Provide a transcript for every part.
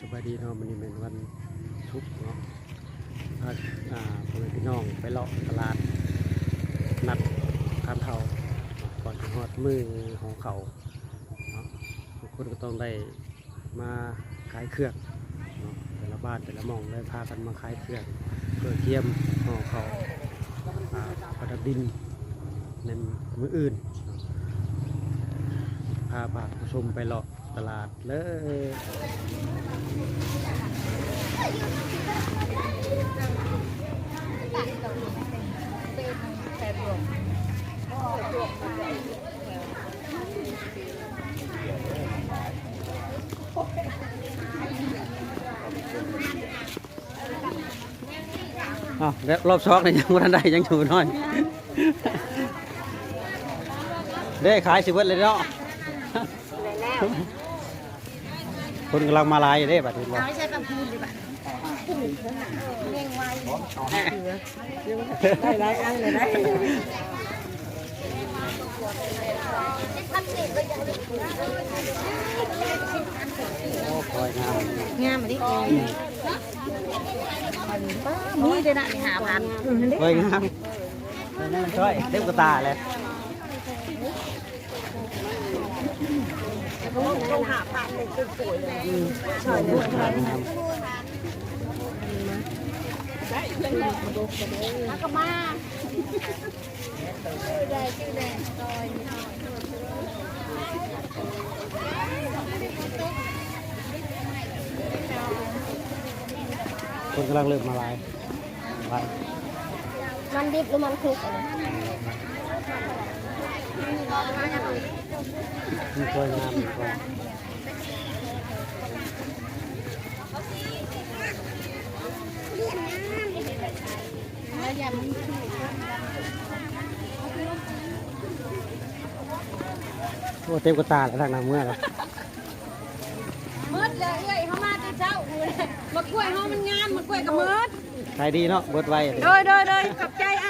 สบายดีเนาะมันนี่เป็นวันศุกเนาะพาอ่าพ่อแม่พี่น้องไปเลาะตลาด นัดการเทาก่อนจะฮอดมือของเขาเนาะทุกคนก็ต้องได้มาขายเครื่องเนาะแต่ละบ้านแต่ละมองได้พากันมาขายเครื่องเพื่อเทียมห่อเขาอ่าประดับดินในมืออื่นเนาะพาพาผู้ชมไปเลาะ ตลาดเลยอ้าวแล้วรอบช็อกนี่ยังวันใดยังอยู่น้อยได้ขายสิเบิดเลยเนาะ คนกำลังมาลายอยู่เด้บัดนี้บ่ไม่ใช่ปลาพูนดีป่ะเลี้ยงไว้ได้หลายอันเลยได้โอ้คอยงามงามมาดินี่เลยนะนี่หาพันคอยงามคอยงามช่วยเต็มกระตาเลย ลงหาพันเลยคือสวยเลยคอยงามแล้วก็มาชื่อแดงชื่อแดงซอยคนกำลังเริ่มมาลายลายมันดิบหรือมันคุกอะไร มีคอยงามมีคอยแล้วยำมันโอ้เต็มกระตาแล้วทางน้ำเมื่อเลยมืดเลยเอ้ยเขามาแต่เช้ากูเลยมากล้วยเขามันงามมากล้วยกับมืดขายดีเนาะเบิดไวเลยโดยโดยโดยขอบใจไอ้พุทธมือ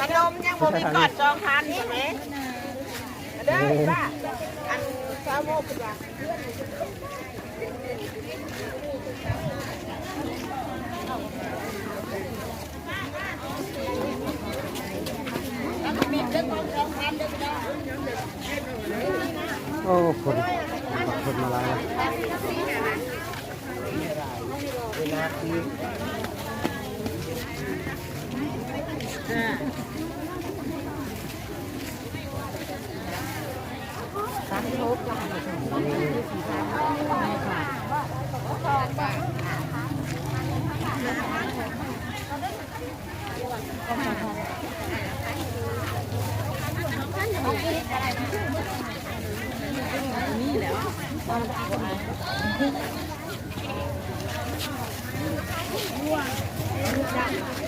ขนมยังบ่มีกอดจองพันใช่ไหมเด้อป้าอันซาโมกว่าโอ้คนคนมาลายแล้ว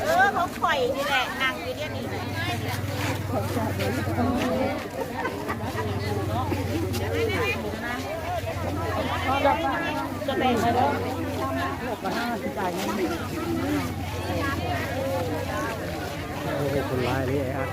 เออเขาข่อยนี่แหละนั่งอยู่เนี่ยนี่จะแบ่งให้เด้อโอ้คนลายนี่ไอ้อัด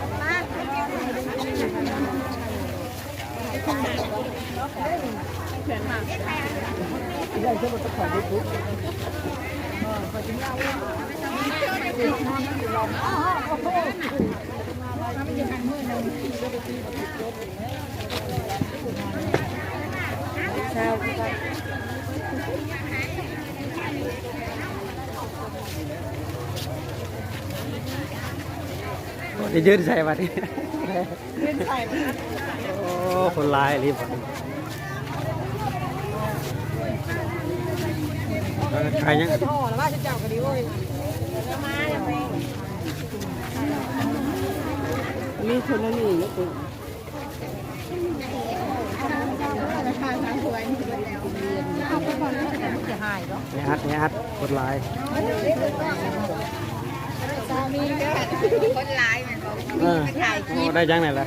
จะยืนใส่บัดนี้ยืนใส่โอ้คนลายรีบบัดนี้เออใครยังพ่อแล้วว่าจะเจ้าก็ดีเว้ยมาแล้วแม่มีคนละนี่นะคุณเนี่ยอัดเนี่ยอัดคนลา ยสามีก็คนร้ายเหมือนกันเออโอ้ได้ยังไงล่ะ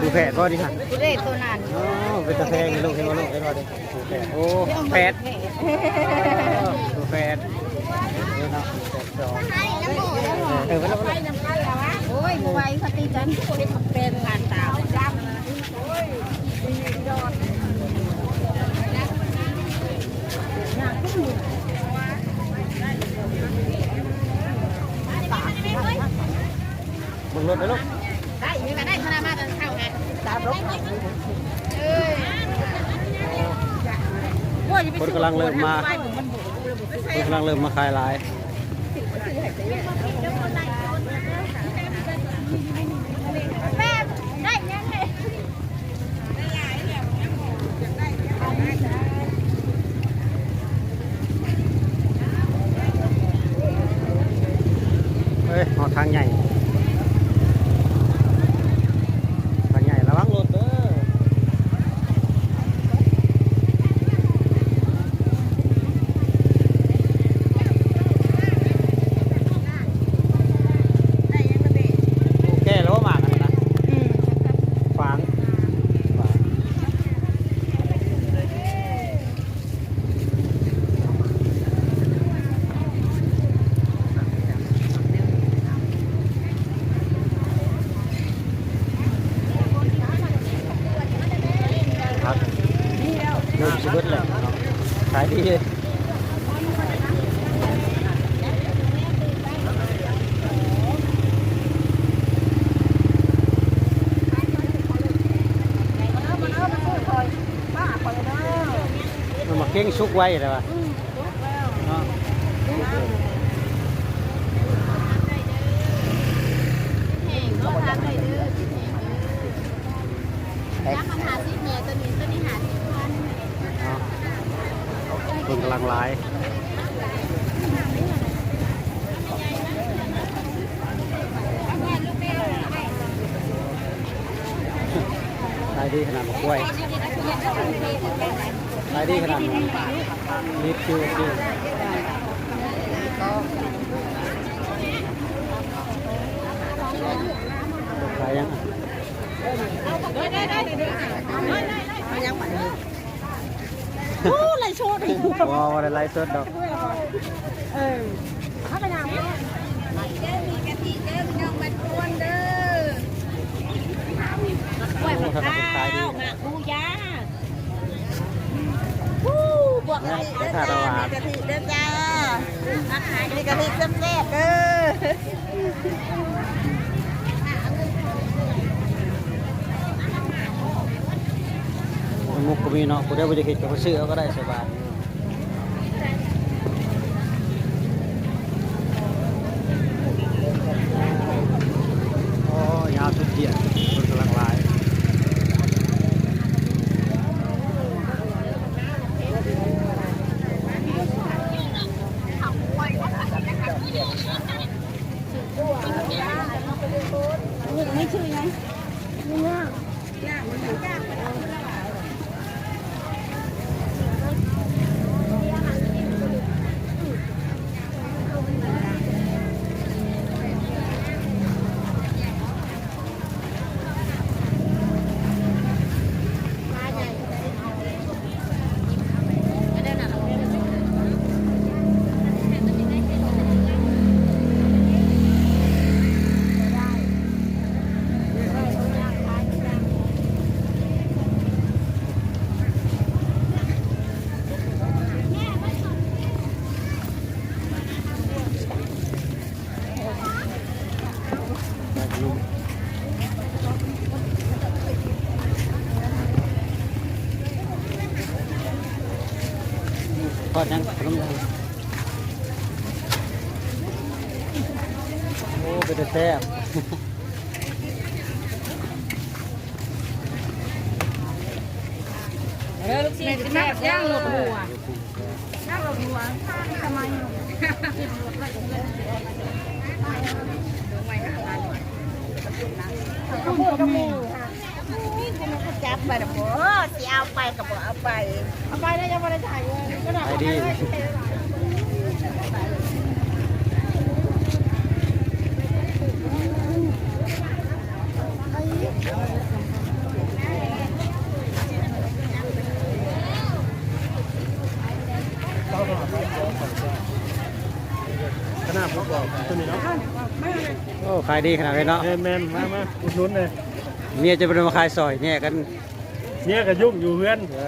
ดูแผดก็ดีค่ะกูได้ตัวนั้นอ๋อเป็นตะแพงลูกเห็นว่าลูกเห็นว่าดิดูแผดโอ้แผดดูแผดเออเนาะแผดจอเออไปแล้วไปแล้วโอ้ยยบ่ไหวเขาตีกันคนนี้เป็นงานตาวจ้ำโอ้ยดำเมึงรถไปลูกได้ยังได้ธนามากันเข้าไงตามรถคนกำลังเริ่มมาคนกำลังเริ่มมาคลายลาย แม่ได้ยังไง เฮ้ยหอทางใหญ่ทางใหญ่ระวังรถเด้อ ได้ยังกันดิ โอเคแล้วว่าหมากกันนะฟางฟางครับเริ่มสิเบิดแล้วเนาะขายดี มันมาเก้งชุกไว้เลยวะเนาะ แห่งก็ทำได้เด้อแห่ง แท็ก ยักษ์มันหาสิแม่ตัวนี้ ตัวนี้หาสิพันเนาะคนกำลังไลายขายดีขนาดมะกล้วย ขายดีขนาดนิดคิวคิวขายยังอะได้ได้ได้เอายังไปโอ้ไรโชดอีกว้าวอะไรไลฟ์สดดอกเออถ้าไปยังเด้มีกะทิเด้อพี่น้องมันกวนเด้อกล้วยมะพร้าวหมากบูยา วู้บ วกกะทิเด้อจ้ามีกะทิเด้อจ้ามีกะทิแซ่บๆเด้อมุกก็มีเนาะกูได้บริกิจกับซื้อเอาก็ได้สบายโอ้ยาวสุดเดียดคนกำลังไลาย ไม่ชื่อไงทอดยังขนมยังโอ้เป็นแต่แซ่บ เออลูกศิษย์แม่ย่างหลดหัวจับไปนะบ่สิเอาไปกับเอาไป เอาไปแล้วยังไม่ได้ถ่ายเลยก็ได้ขายดี ขนาดพวกบ อกตัวนี้เนาะโอ้ขขายดีขนาดนี้เนาะแมนแมนมามาอุดหนุนเลยเมียจะเป็นมาขายซอยแย่กันเนี่ยก็ยุ่งอยู่เพื่อนเอ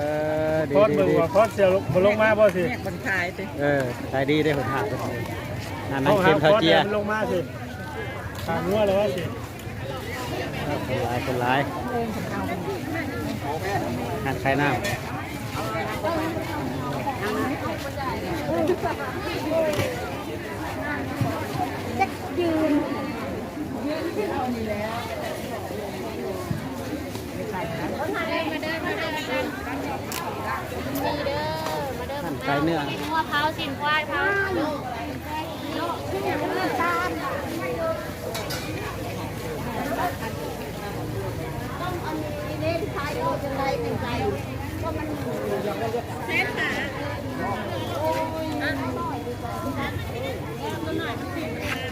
อดีพอดดีเบิ่งดีว่าพอดเสียลงบ่ลงมาบ่สิมันขายติเออขายดีได้หนทางไปเลยงานนั่เอางหาเค็มพข้าวอดเจียมันลงมาสิขางัวแล้วว่าสิคนร้ายคนร้ายงานขายน้ำงาน ขายเนื้อสินหัวเผาสินควายเผาลูกลูกขึ้นอย่างนี้ตามต้องอันนี้เ